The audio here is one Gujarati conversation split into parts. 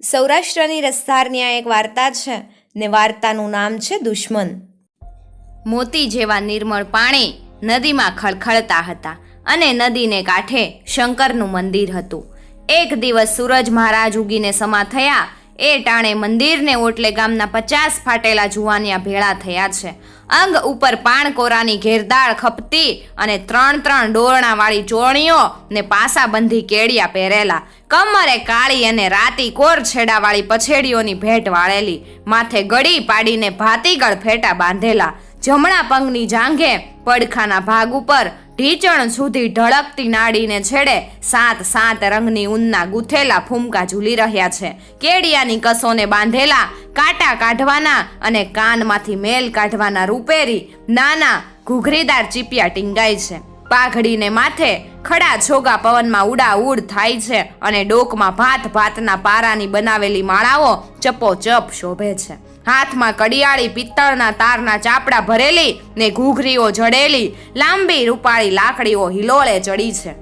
સૌરાષ્ટ્રની રસધારની આ એક વાર્તા છે ને વાર્તાનું નામ છે દુશ્મન. મોતી જેવા નિર્મળ પાણી નદીમાં ખળખળતા હતા અને નદીને કાંઠે શંકરનું મંદિર હતું. એક દિવસ સૂરજ મહારાજ ઉગીને સમા થયા. એ ટાણે મંદિરને ઓટલે ગામના પચાસ ફાટેલા જુવાનિયા ભેળા થયા છે. અંગ ઉપર પાણકોરાની ઘેરદાળ ખપતી અને ત્રણ ત્રણ ડોરણાવાળી ચોણીઓ ને પાસાબંધી કેડિયા પહેરેલા. કમરે કાળી અને રાતી કોર છેડાવાળી પછેડીઓની ભેટ વાળેલી. માથે ગળી પાડીને ભાતીગળ ફેટા બાંધેલા. જમણા પગની જાંઘે પડખાના ભાગ ઉપર ઢીચણ સુધી ઢળકતી નાડીને છેડે સાત સાત રંગની ઊનના ગૂંથેલા ફૂમકા ઝૂલી રહ્યા છે. કેડિયાની કસોને બાંધેલા, કાંટા કાઢવાના અને કાનમાંથી મેલ કાઢવાના રૂપેરી નાના ઘૂઘરીદાર ચીપિયા ટીંગાય છે. પાઘડીને માથે ખડા છોગા પવનમાં ઉડાઉડ થાય છે અને ડોકમાં ભાત ભાતના પારાની બનાવેલી માળાઓ ચપોચપ શોભે છે. હાથમાં કડિયાળી, પિત્તળના તારના ચાપડા ભરેલી ને ઘૂઘરીઓ જડેલી, લાંબી રૂપાળી લાકડીઓ હિલોળે ચડી છે.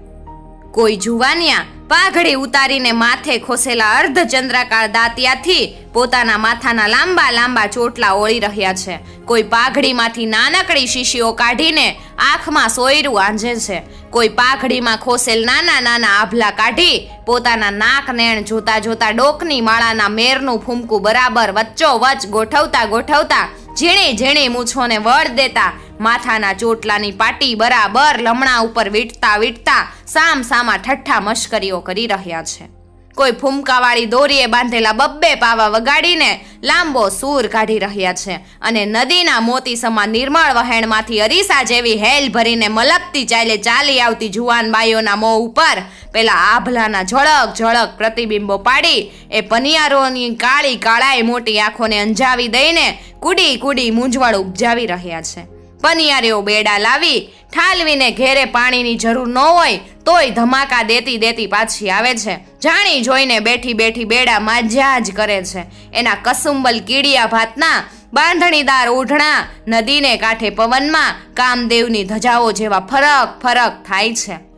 કોઈ જુવાનિયા પાઘડી ઉતારીને માથે ખોસેલા અર્ધચંદ્રાકાર દાંતિયાથી પોતાના માથાના લાંબા લાંબા ચોટલા ઓળી રહ્યા છે. કોઈ પાઘડીમાંથી નાનકડી શીશીઓ કાઢીને આંખમાં સોયરું આંજે છે. કોઈ પાઘડીમાં ખોસેલ નાના નાના આભલા કાઢી પોતાના નાક નેણ જોતા જોતા ડોકની માળાના મેરનું ફૂમકું બરાબર વચ્ચો વચ ગોઠવતા ગોઠવતા ઝીણી ઝીણી મૂછોને વળ દેતા માથાના ચોટલાની પાટી બરાબર લમણા ઉપર વીટતા વીટતા સામ સામા ઠઠ્ઠા મશ્કરીઓ કરી રહ્યા છે. કોઈ ફૂમકાવાળી દોરીએ બાંધેલા બબ્બે પાવા વગાડીને લાંબો સૂર કાઢી રહ્યા છે અને નદીના મોતી સમા નિર્મળ વહેણમાંથી અરીસા જેવી હેલ ભરીને મલપતી ચાલે ચાલી આવતી જુવાન બાઈઓના મોં ઉપર પેલા આભલાના ઝળક ઝળક પ્રતિબિંબો પાડી એ પનિયારોની કાળી કાળાઈ મોટી આંખોને અંજાવી દઈને કુડી કુડી મૂંઝવણ ઉપજાવી રહ્યા છે. પનિયારીઓ બેડા લાવી, ઠાલવીને ઘેરે પાણીની જરૂર ન હોય, તોય ધમાકા દેતી દેતી પાછી આવે છે. જાણી જોઈને બેઠી બેઠી બેડા માજ્યા જ કરે છે. એના કસુંબલ કીડિયા ભાતના, બાંધણીદાર ઓઢણા નદીને કાંઠે પવનમાં કામદેવની ધજાઓ જેવા ફરક ફરક થાય છે.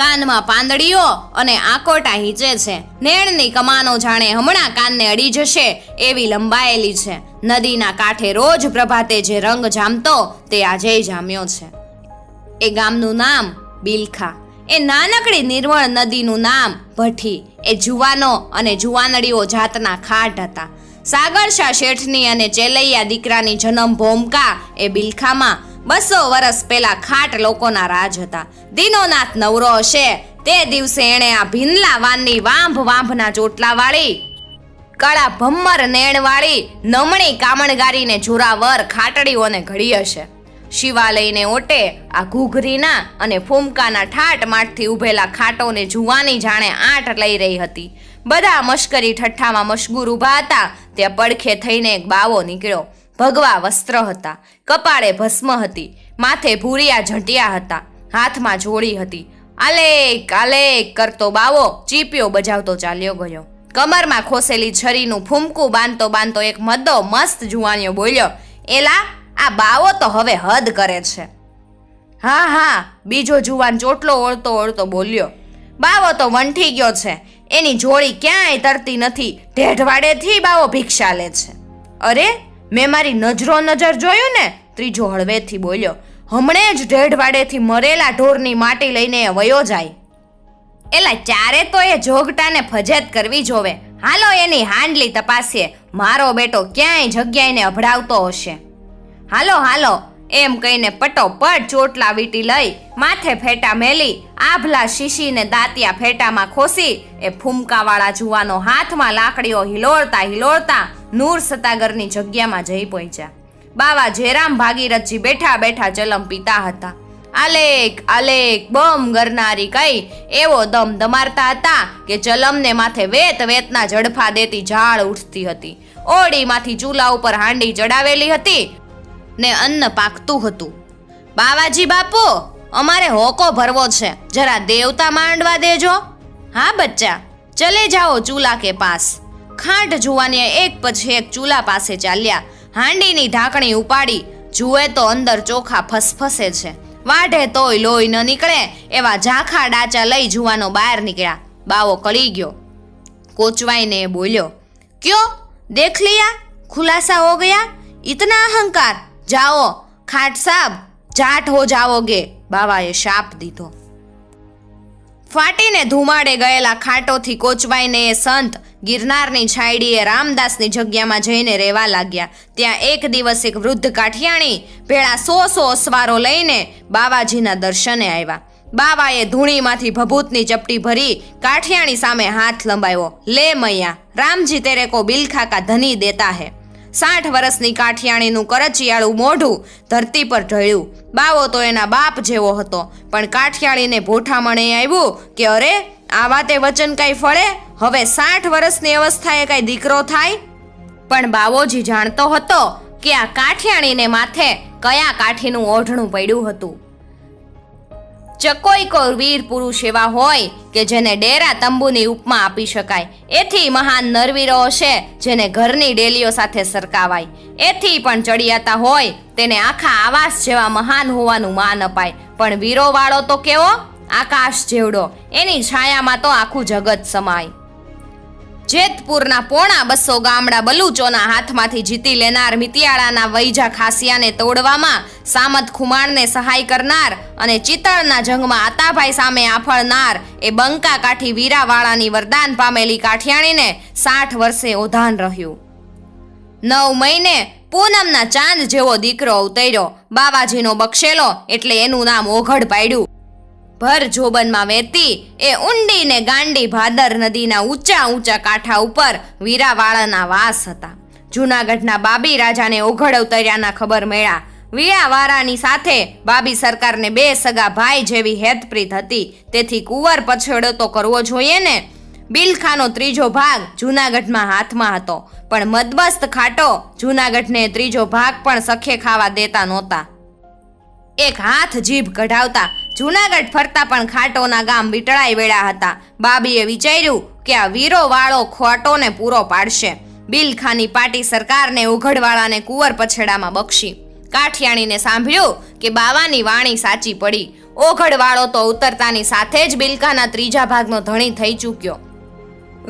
કાનમાં પાંદડીઓ અને આકોટા હીચે છે. નેણની કમાનો જાણે હમણાં કાનને અડી જશે એવી લંબાયેલી છે. નદીના કાંઠે રોજ પ્રભાતે જે રંગ જામતો તે આજે જામ્યો છે. એ ગામનું નામ બિલખા. એ નાનકડી નિર્મળ નદીનું નામ ભઠ્ઠી. એ જુવાનો અને જુવાનડીઓ જાતના ખાટ હતા. સાગરશા શેઠની અને ચેલૈયા દીકરાની જન્મ ભોમકા એ બિલખામાં બસો વર્ષ પહેલા ખાટ લોકોના રાજ હતા. દીનોનાથ નવરો હશે. તે દિવસે એણે આ ભીનલા વાનની વાંભ વાંભના ચોટલા વાળી, કળા ભમ્મર નેણવાળી નમણી કામણગારીને જોરાવર ખાટડીઓને ઘડી હશે. શિવાલયને ઓટે આ ઘૂઘરીના અને ફૂમકાના ઠાટ માઠથી ઊભેલા ખાટોને જુવાની જાણે આંટ લઈ રહી હતી. બધા મશ્કરી ઠઠ્ઠામાં મશગુર ઊભા હતા. ત્યાં પડખે થઈને એક બાવો નીકળ્યો. ભગવા વસ્ત્ર હતા. કપાળે ભસ્મ હતી. માથે ભૂરિયા ઝંટિયા હતા. હાથમાં જોડી હતી. આલેક આલેક કરતો બાવો ચીપિયો બજાવતો ચાલ્યો ગયો. કમરમાં ખોસેલી છરીનું ફૂમકું બાંધતો બાંધતો એક મદ્દો મસ્ત જુવાનીઓ બોલ્યો, એલા, આ બાવો તો હવે હદ કરે છે. હા હા, બીજો જુવાન ચોટલો ઓળતો ઓળતો બોલ્યો, બાવો તો વંઠી ગયો છે. એની જોડી ક્યાંય તરતી નથી. ઢેઢવાડેથી બાવો ભિક્ષા લે છે. અરે મેં મારી નજરો નજર જોયું ને, ત્રીજો હળવેથી બોલ્યો, હમણે જ ઢેઢવાડેથી મરેલા ઢોરની માટી લઈને એ વયો જાય. એલા, ચારે તો એ જોગટાને ફજેત કરવી જોવે. હાલો એની હાંડલી તપાસીએ. મારો બેટો ક્યાંય જગ્યાએને અભડાવતો હશે. હાલો હાલો એમ કહીને પટોપટ ચોટલા વીટી લઈ, માથે ફેટા મેલી, આભલા શીશીને દાંતિયા ફેટામાં ખોસી, એ ફૂમકાવાળા જુવાનો હાથમાં લાકડીઓ હિલોળતા હિલોળતા નૂર સતાગરની જગ્યામાં જઈ પહોંચ્યા. બાવા જેરામ ભાગીરથજી બેઠા બેઠા ચલમ પીતા હતા. આલેક આલેક બમ ગરનારી કઈ? એવો દમ દમારતા હતા કે ચલમને માથે વેત વેતના જડફા દેતી ઝાડ ઉઠતી હતી. ઓડીમાંથી ચૂલા ઉપર હાંડી ચડાવેલી હતી. ને અન્ન પાકતું હતું. બાવાજી બાપુ, અમારે હોકો ભરવો છે. જરા દેવતા માંડવા દેજો. હા બચ્ચા, ચલે જાઓ ચૂલા કે પાસ. ખાંટ જુવાનીએ એક પછી એક ચૂલા પાસે ચાલ્યા. હાંડીની ઢાંકણી ઉપાડી, જુએ તો અંદર ચોખા ફસફસે છે. વાઢે તોય લોહી ન નીકળે, એવા ઝાંખા ડાચા લઈ જુવાનો બહાર નીકળ્યા. બાવો કળી ગયો. કોચવાઈને બોલ્યો, ક્યો? દેખ લિયા? ખુલાસા હો ગયા? ઇતના અહંકાર? જાઓ, ખાટ સાબ, જાટ હો જાઓગે. બાવાએ શાપ દીધો. ફાટીને ધુમાડે ગયેલા ખાટોથી કોચવાઈને એ સંત ગિરનારની છાયડીએ રામદાસની જગ્યામાં જઈને રહેવા લાગ્યા. ત્યાં એક દિવસ એક વૃદ્ધ કાઠિયાણી ભેળા સો સો અસવારો લઈને બાવાજીના દર્શને આવ્યા. બાવાએ ધૂણીમાંથી ભભૂતની ચપટી ભરી કાઠિયાણી સામે હાથ લંબાવ્યો. લે મૈયા, રામજી તેરે કો બિલખા ધની દેતા હે. સાઠ વર્ષની કાઠિયાણીનું કરચિયાળું મોઢું ધરતી પર ઢળ્યું. બાવો તો એના બાપ જેવો હતો. પણ કાઠિયાળીને ભોઠામણે આવ્યું કે અરે, આ વાતે વચન કાંઈ ફળે? હવે સાઠ વર્ષની અવસ્થાએ કાંઈ દીકરો થાય? પણ બાવોજી જાણતો હતો કે આ કાઠિયાણીને માથે કયા કાઠીનું ઓઢણું પડ્યું હતું. ચકોઈ કોર વીર પુરુષ એવા હોય કે જેને ડેરા તંબુની ઉપમા આપી શકાય. એથી મહાન નરવીરો હશે જેને ઘરની ડેલીઓ સાથે સરકાવાય. એથી પણ ચડિયાતા હોય તેને આખા આવાસ જેવા મહાન હોવાનું માન અપાય. પણ વીરોવાળો તો કેવો? આકાશ જેવડો. એની છાયામાં તો આખું જગત સમાય. જેતપુરના પોણા બસો ગામડા બલુચોના હાથમાંથી જીતી લેનાર મિતિયાળાના વૈજા ખાસિયાને તોડવામાં સામત ખુમાણને સહાય કરનાર અને ચિત્તળના જંગમાં આતાભાઈ સામે આફળનાર એ બંકા કાઠી વીરાવાળાની વરદાન પામેલી કાઠિયાણીને સાઠ વર્ષે ઓધાન રહ્યું. નવ મહિને પૂનમના ચાંદ જેવો દીકરો અવતર્યો. બાવાજીનો બક્ષેલો એટલે એનું નામ ઓઘડ પાડ્યું. ભર જોબનમાં વહેતી એ ઊંડીને ગાંડી ભાદર નદીના ઊંચા ઊંચા કાંઠા ઉપર વીરાવાળાના વાસ હતા. જૂનાગઢના બાબી રાજાને ઓઘડ અવતર્યાના ખબર મળ્યા. વીરાવાળાની સાથે બાબી સરકારને બે સગા ભાઈ જેવી હેતપ્રીત હતી. તેથી કુંવર પછેડો તો કરવો જોઈએ ને? બિલખાનો ત્રીજો ભાગ જૂનાગઢમાં હાથમાં હતો. પણ મદબસ્ત ખાટો જૂનાગઢને ત્રીજો ભાગ પણ સખે ખાવા દેતા નહોતા. એક હાથ જીભ કઢાવતા જૂનાગઢ ફરતા પણ ખાટોના ગામ વીટળાઈ વેળા હતા. બાબીએ વિચાર્યું કે આ વીરો વાળો ખોટોને પૂરો પાડશે. બિલખાની પાટી સરકારને ઉઘડવાળાને કુંવર પછેડામાં બક્ષી. કાઠિયાણીને સાંભળ્યું કે બાવાની વાણી સાચી પડી. ઓઘડવાળો તો ઉતરતાની સાથે જ બિલખાના ત્રીજા ભાગનો ધણી થઈ ચૂક્યો.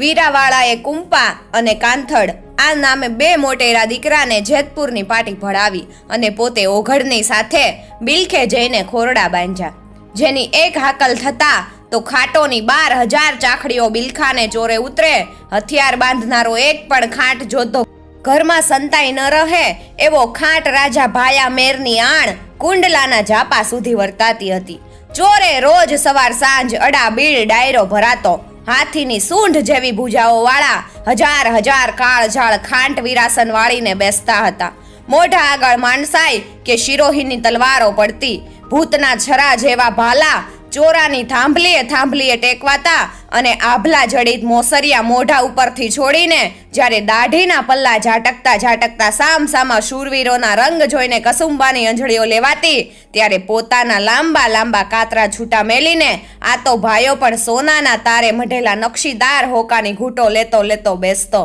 વીરાવાળાએ કુંપા અને કાંથડ, આ નામે બે મોટેરા દીકરાને જેતપુરની પાટી ભળાવી અને પોતે ઓઘડની સાથે બિલખે જઈને ખોરડા બાંધ્યા. જેની એક હાકલ થતા તો ખાટોની બાર હજાર ચાખડીઓ બિલખાને ચોરે ઉતરે. હથિયાર બાંધનારો એક પણ ખાંટ જોતો ઘરમાં સંતાઈ ન રહે એવો ખાંટ રાજા ભાયા મેરની આણ કુંડલાના ઝાપા સુધી વર્તાતી હતી. ચોરે રોજ સવાર સાંજ અડા બીડ ડાયરો ભરાતો. હાથીની સૂંઢ જેવી ભૂજાઓ વાળા હજાર હજાર કાળઝાળ ખાંટ વિરાસન વાળીને બેસતા હતા. મોઢા આગળ માણસાઈ કે શિરોહીની તલવારો પડતી. ભૂતના છરા જેવા ભાલા ચોરાની થાંભલીએ થાંભલીએ ટેકવાતા અને આભલા જડિત મોસરિયા મોઢા ઉપરથી છોડીને જ્યારે દાઢીના પલ્લા ઝાટકતા ઝાટકતા સામ સામા શૂરવીરોના રંગ જોઈને કસુંબાની અંજળીઓ લેવાતી, ત્યારે પોતાના લાંબા લાંબા કાતરા છૂટા મેલીને, આ તો ભાઈઓ પણ સોનાના તારે મઢેલા નકશીદાર હોકાની ઘૂંટો લેતો લેતો બેસતો.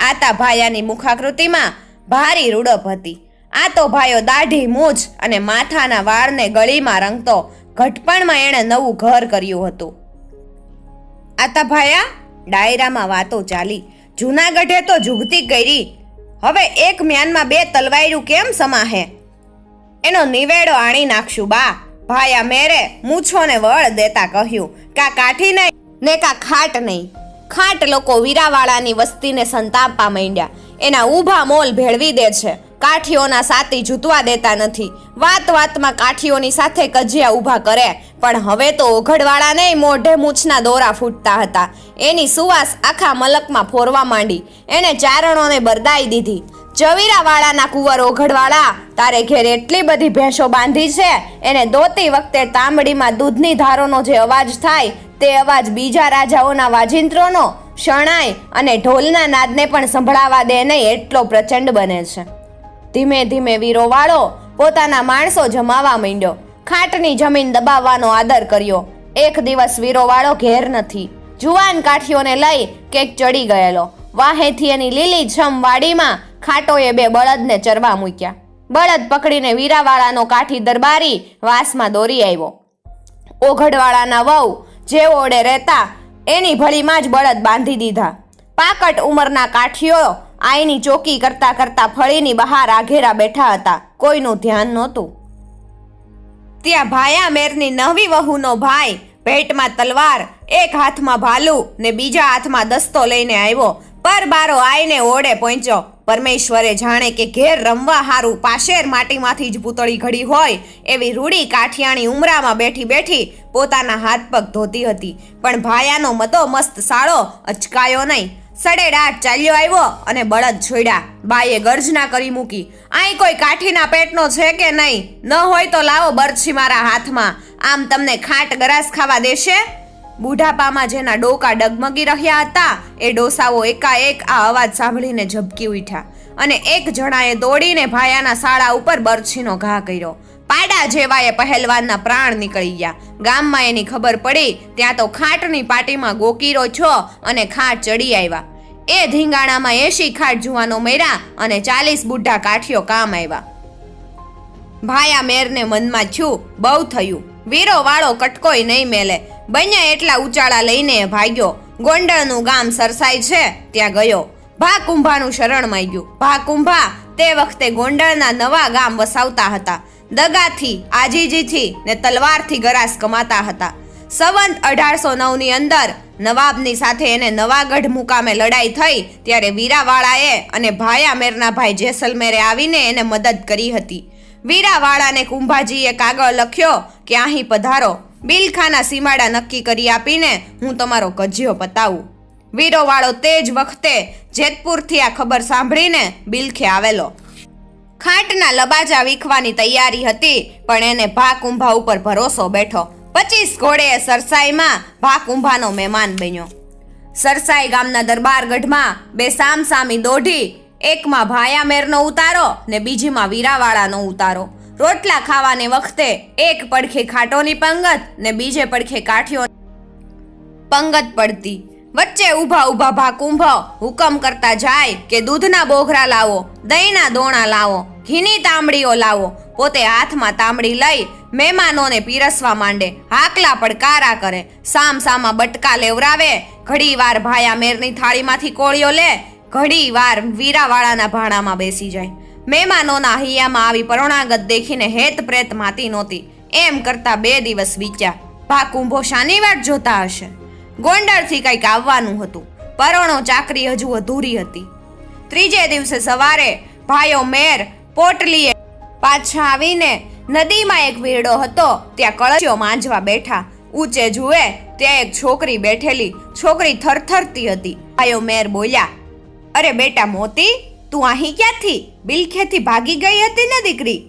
આતા ભાયાની મુખાકૃતિમાં ભારી રૂડપ હતી. આ તો ભાઈઓ દાઢી મૂછ અને માથાના વાળને ગળીમાં રંગતો ઘટપણમાં એણે નવું ઘર કર્યું હતું. આતા ભાયા, ડાયરામાં વાતો ચાલી. જૂનાગઢે તો જુગતી કરી. હવે એક મ્યાનમાં બે તલવાયરું કેમ સમાહે? એનો નિવેડો આણી નાખશું બા. ભાયા મેરે મૂછોને વળ દેતા કહ્યું. કા કાઠી નહીં, ને કા ખાટ નહીં. ખાટ લોકો વીરાવાળાની વસ્તીને સંતાપવા માંડ્યા. એના ઊભા મોલ ભેળવી દે છે. કાઠીઓના સાતી જૂતવા દેતા નથી. વાત વાતમાં કાઠીઓની સાથે કજિયા ઊભા કરે. પણ હવે તો ઓઘડવાળા નહીં મોઢે મૂછના દોરા ફૂટતા હતા. એની સુવાસ આખા મલકમાં ફોરવા માંડી. એને ચારણોને બરદાઈ દીધી. ચવીરાવાળાના કુંવર ઓઘડવાળા, તારે ઘેર એટલી બધી ભેંસો બાંધી છે? એને દોતી વખતે તાંબડીમાં દૂધની ધારોનો જે અવાજ થાય, તે અવાજ બીજા રાજાઓના વાજિંત્રોનો. શણાય અને ઢોલના નાદને પણ સંભળાવા દે નહીં, એટલો પ્રચંડ બને છે. ધીમે ધીમે વીરોવાળો પોતાના માણસો જમાવા માંડ્યો. ખાટની જમીન દબાવવાનો આદર કર્યો. એક દિવસ વીરોવાળો ઘેર નથી. જુવાન કાઠીઓને લઈ કેક ચડી ગયેલો. વાહેથી એની લીલી છમ વાડીમાં ખાટોએ બે બળદને ચરવા મૂક્યા. બળદ પકડીને વીરાવાળાનો કાઠી દરબારી વાસમાં દોરી આવ્યો. ઓઘડવાળાના વહુ જે ઓડે રહેતા એની ભળીમાં જ બળદ બાંધી દીધા. પાકટ ઉંમરના કાઠીઓ આઈની ચોકી કરતા કરતા ફળીની બહાર આઘેરા બેઠા હતા. કોઈનું ધ્યાન નહોતું. ત્યાં ભાયા મેરની નવી વહુનો ભાઈ પેટમાં તલવાર, એક હાથમાં ભાલુ ને બીજા હાથમાં દસ્તો લઈને આવ્યો. પર બારો આઈને ઓડે પહોંચ્યો. પરમેશ્વરે જાણે કે ઘેર રમવા હારું પાશેર માટીમાંથી જ પૂતળી ઘડી હોય એવી રૂડી કાઠિયાણી ઉમરામાં બેઠી બેઠી પોતાના હાથ પગ ધોતી હતી. પણ ભાયાનો મતો મસ્ત સાળો અચકાયો નહીં. સડેડાટ ચાલ્યો આવ્યો અને બળદ છોડ્યા. બાઈએ ગર્જના કરી મૂકી. અહીં કોઈ કાઠીના પેટનો છે કે નહીં? ન હોય તો લાવો બરછી મારા હાથમાં. આમ તમને ખાટ ગરાસ ખાવા દેશે? બુઢાપામાં જેના ડોકા ડગમગી રહ્યા હતા, એ ડોસાઓ એકાએક આ અવાજ સાંભળીને ઝબકી ઉઠ્યા અને એક જણાએ દોડીને ભાયાના સાળા ઉપર બરછીનો ઘા કર્યો. પાડા એ પહેલવાનના પ્રાણ નીકળી ગયા. ગામમાં એની ખબર પડી, ત્યાં તો ખાટની પાટીમાં ગોકીરો છો અને ખાટ ચડી આવ્યા. એ ધીંગાણામાં એસી ખાટ જુવાનો મેરા અને ચાલીસ બુઢા કાઠીઓ કામ આવ્યા. ભાયા મેરને મનમાં થયું, બહુ થયું. વીરો વાળો કટકોય નહીં મેલે. બન્યા એટલા ઉચાળા લઈને ભાગ્યો. ગોંડળનું ગામ સરસાઈ છે, ત્યાં ગયો. ભા કુંભાનું શરણ માંગ્યું. ભા કુંભા તે વખતે ગોંડળના નવા ગામ વસાવતા હતા. દગાથી, આજીજીથી ને તલવારથી ગરાસ કમાતા હતા. સંવંત અઢારસો નવની અંદર નવાબની સાથે એને નવાગઢ મુકામે લડાઈ થઈ, ત્યારે વીરાવાળાએ અને ભાયા મેરના ભાઈ જેસલમેરે આવીને એને મદદ કરી હતી. વીરાવાળાને કુંભાજીએ કાગળ લખ્યો કે અહીં પધારો. બિલખાના સીમાડા નક્કી કરી આપીને હું તમારો કજિયો પતાવું. વીરોવાળો તે જ વખતે જેતપુરથી આ ખબર સાંભળીને બિલખે આવેલો. ખાંટના લબાજા વીખવાની તૈયારી હતી, પણ એને ભા કુંભા ઉપર ભરોસો બેઠો. પચીસ ઘોડે સરસાઈમાં ભા કુંભાનો મહેમાન બન્યો. સરસાઈ ગામના દરબારગઢમાં બે સામ સામી દોઢી, એકમાં ભાયામેરનો ઉતારો ને બીજીમાં વીરાવાળાનો ઉતારો. રોટલા ખાવાને વખતે એક પડખે ખાટોની પંગત ને બીજે પડખે કાઠીઓ પંગત પડતી. વચ્ચે ઊભા ઊભા ભા કુંભ હુકમ કરતા જાય કે દૂધના બોઘરા લાવો, દહીંના દોણા લાવો, ઘીની તાંબડીઓ લાવો. પોતે હાથમાં તાંબડી લઈ મહેમાનોને પીરસવા માંડે. હાકલા પડકારા કરે સામ સામા બટકા લેવરાવે. ઘડી વાર ભાયા મેરની થાળીમાંથી કોળીઓ લે. ઘડી વાર વીરાવાળાના ભાણામાં બેસી જાય. મહેમાનોના હૈયામાં આવી પરોણાગત દેખીને હેત પ્રેત માતી નહોતી. એમ કરતા બે દિવસ વીત્યા. ભા કુંભો શાની વાટ જોતા હશે. ગોંડલથી કંઈક આવવાનું હતું. પરોણો ચાકરી હજુ અધૂરી હતી. ત્રીજે દિવસે સવારે ભાઈઓ મેર પોટલીએ પાછા આવીને નદીમાં એક વીરડો હતો. ત્યાં કળશીઓ માંજવા બેઠા. ઊંચે જુએ ત્યાં એક છોકરી બેઠેલી. છોકરી થરથરતી હતી. ભાઈઓ મેર બોલ્યા, અરે બેટા મોતી, તું અહીં ક્યાંથી? બિલખેથી ભાગી ગઈ હતી ને દીકરી?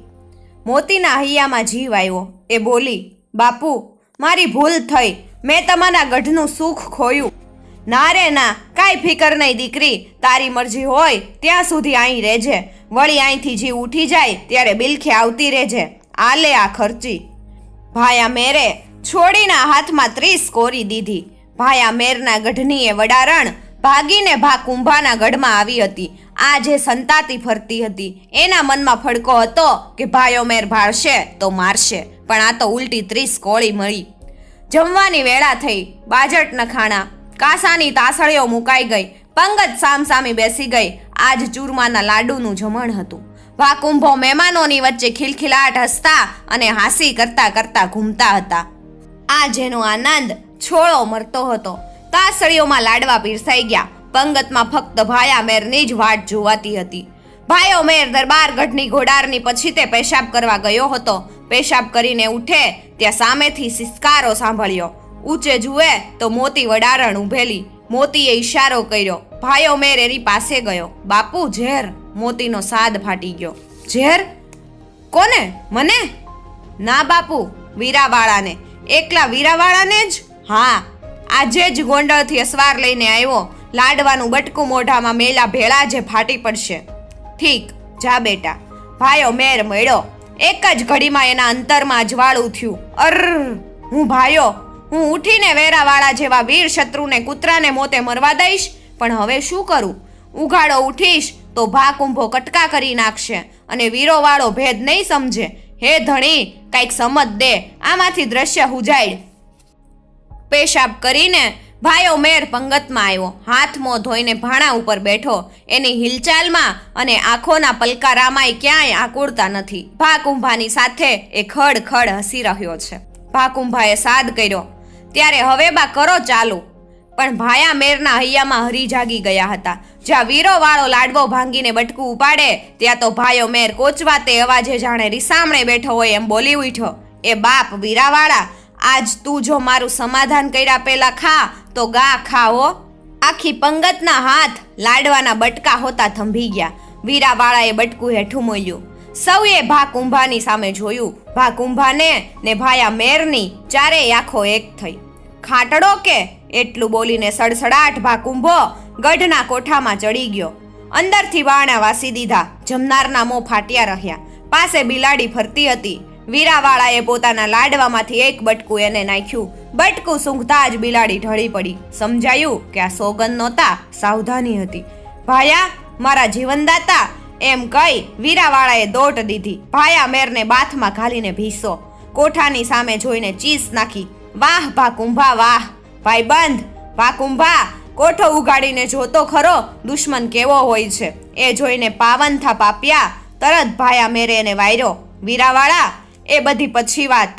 મોતીના હૈયામાં જીવ આવ્યો. એ બોલી, બાપુ, મારી ભૂલ થઈ. મેં તમારા ગઢનું સુખ ખોયું. ના રે ના, કાંઈ ફિકર નહીં દીકરી. તારી મરજી હોય, ત્યાં સુધી અહીં રહેજે. વળી અહીંથી જીવ ઉઠી જાય, ત્યારે બિલખે આવતી રહેજે. આલે આ ખર્ચી. ભાયા મેરે છોડીના હાથમાં ત્રીસ કોરી દીધી. ભાયા મેરના ગઢની એ વડારણ ભાગીને ભા કુંભાના ગઢમાં આવી હતી. આ જે સંતાતી ફરતી હતી, એના મનમાં ફડકો હતો કે ભાયો મેર ભાળશે તો મારશે. પણ આ તો ઉલટી ત્રીસ કોળી મળી. જમવાની વેળા થઈ. બાજટ નખાણા કાસાની તાસળીઓ મુકાઈ ગઈ. પંગત સામસામી બેસી ગઈ. આજ ચૂરમાના લાડુનું જમણ હતું. વાકુંભો મહેમાનોની વચ્ચે ખિલખિલાટ હસતા અને હાસી કરતા કરતા ઘૂમતા હતા. આ જેનો આનંદ છોળો મરતો હતો. તાસળીઓમાં લાડવા પીરસાઈ ગયા. પંગતમાં ફક્ત ભાયા મેરની જ વાટ જોવાતી હતી. ભાયો મેર દરબાર ગઢની ઘોડારની પછી તે પેશાબ કરવા ગયો હતો. પેશાબ કરીને ઉઠે, ત્યાં સામેથી સિસકારો સાંભળ્યો. ઊંચે જુએ તો મોતી વડારણ ઊભેલી. મોતીએ ઈશારો કર્યો. ભાઈઓ મેર એની પાસે ગયો. બાપુ, ઝેર! મોતીનો સાદ ફાટી ગયો. ઝેર! કોને? મને? ના બાપુ, વીરાવાળાને. એકલા વીરાવાળાને જ? હા. આજે જ ગોંડળથી અસવાર લઈને આવ્યો. લાડવાનું બટકું મોઢામાં મેલા ભેળા જે ફાટી પડશે. ઠીક, જા બેટા. ભાયો મેર મળ્યો. એક જ ઘડીમાં એના અંતરમાં અજવાળું થયું. અર હું ભાયો હું ઉઠીને વેરાવાળા જેવા વીર શત્રુને કૂતરાને મોતે મરવા દઈશ, પણ હવે શું કરું? ઉઘાડો ઉઠીશ તો ભા કુંભો કટકા કરી નાખશે અને વીરોવાળો ભેદ નહીં સમજે. હે ધણી, કંઈક સમજ દે. આમાંથી દ્રશ્ય હુજાય. પેશાબ કરીને ભાયો મેર પંગતમાં આવ્યો. હાથ મોં ધોઈને ભાણા ઉપર બેઠો. એની હિલચાલમાં અને આંખોના પલકારામાંય ક્યાંય આકુળતા નથી. ભા કુંભાની સાથે એ ખડ ખડ હસી રહ્યો છે. ભા કુંભાએ સાદ કર્યો. ત્યારે હવે બા કરો ચાલુ. પણ ભાયા મેરના હૈયામાં હરી જાગી ગયા હતા. જ્યાં વીરો વાળો લાડવો ભાંગીને બટકું ઉપાડે, ત્યાં તો ભાયો મેર કોચવા તે અવાજે જાણે રીસામણે બેઠો હોય એમ બોલી ઉઠ્યો. એ બાપ વીરાવાળા, આજ તું જો મારું સમાધાન કર્યા પહેલા ખા તો ગા ખાઓ. આખી પંગતના હાથ લાડવાના બટકા હોતા થંભી ગયા. વીરાવાળાએ બટકું હેઠું મોલ્યું. સૌએ ભા કુંભાની સામે જોયું. ભા કુંભાને ને ભાયા મેરની ચારેય આંખો એક થઈ. ખાટડો કે? એટલું બોલીને સડસડાટ ભા કુંભો ગઢના કોઠામાં ચડી ગયો. અંદરથી બાણા વાસી દીધા. જમનારના મોં ફાટ્યા રહ્યા. પાસે બિલાડી ફરતી હતી. વીરાવાળાએ પોતાના લાડવામાંથી એક બટકું એને નાખ્યું. બટકું સૂંઘતા જ બિલાડી ઢળી પડી. સમજાયું કે આ સોગન નહોતા, સાવધાની હતી. ભાયા, મારા જીવનદાતા, એમ કહી વીરાવાળાએ દોટ દીધી. ભાયા મેરને બાથમાં ઘાલીને ભીસો. કોઠાની સામે જોઈને ચીસ નાખી. વાહ ભા કુંભા વાહ. ભાઈ બંધ. ભા કુંભા કોઠો ઉગાડીને જોતો ખરો, દુશ્મન કેવો હોય છે. એ જોઈને પાવન થા પાપ્યા તરત ભાયા મેરે એને વાયરો. વીરાવાળા એ બધી પછી વાત.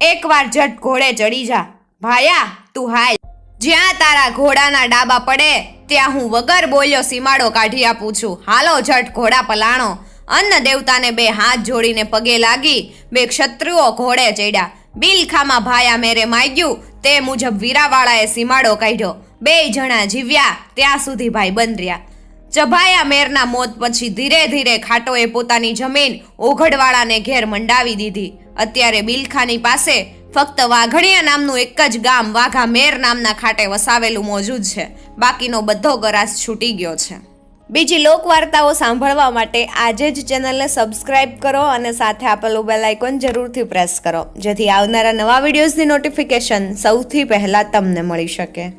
એકવાર જટ ઘોડે ચડી જા. ભાયા, તું હાલ. જ્યાં તારા ઘોડાના ડાબા પડે, ત્યાં હું વગર બોલ્યો સીમાડો કાઢી આપું છું. હાલો, જટ ઘોડા પલાણો. અન્ન દેવતાને બે હાથ જોડીને પગે લાગી, બે ક્ષત્રુઓ ઘોડે ચડ્યા. બિલખામાં ભાયા મેરે માગ્યું, તે મુજબ વીરાવાળાએ સીમાડો કાઢ્યો. બે જણા જીવ્યા, ત્યાં સુધી ભાઈ બંધ રહ્યા. ચભાયા મેરના મોત પછી ધીરે ધીરે ખાટોએ પોતાની જમીન ઓઘડવાળાને ઘેર મંડાવી દીધી. અત્યારે બિલખાની પાસે ફક્ત વાઘણિયા નામનું એક જ ગામ વાઘા મેર નામના ખાટે વસાવેલું મોજૂદ છે. બાકીનો બધો ગરાસ છૂટી ગયો છે. બીજી લોકવાર્તાઓ સાંભળવા માટે આજે જ ચેનલને સબસ્ક્રાઇબ કરો અને સાથે આપેલું બેલ આઇકોન જરૂરથી પ્રેસ કરો, જેથી આવનારા નવા વિડીયોઝની નોટિફિકેશન સૌથી પહેલાં તમને મળી શકે.